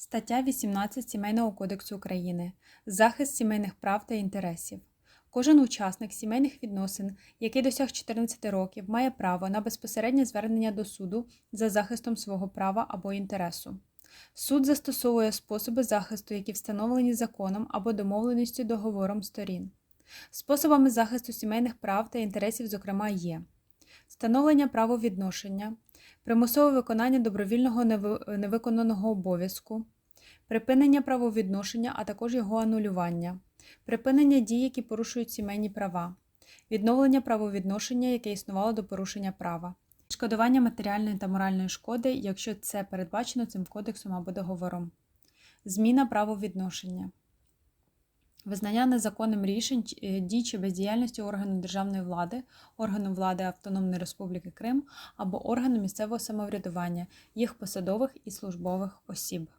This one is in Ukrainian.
Стаття 18 Сімейного кодексу України. Захист сімейних прав та інтересів. Кожен учасник сімейних відносин, який досяг 14 років, має право на безпосереднє звернення до суду за захистом свого права або інтересу. Суд застосовує способи захисту, які встановлені законом або домовленістю договором сторін. Способами захисту сімейних прав та інтересів, зокрема, є встановлення правовідношення, примусове виконання добровільного невиконаного обов'язку, припинення правовідношення, а також його анулювання, припинення дій, які порушують сімейні права, відновлення правовідношення, яке існувало до порушення права, шкодування матеріальної та моральної шкоди, якщо це передбачено цим кодексом або договором, зміна правовідношення. Визнання незаконним рішень е, дій чи бездіяльності органу державної влади, органу влади Автономної Республіки Крим або органу місцевого самоврядування, їх посадових і службових осіб.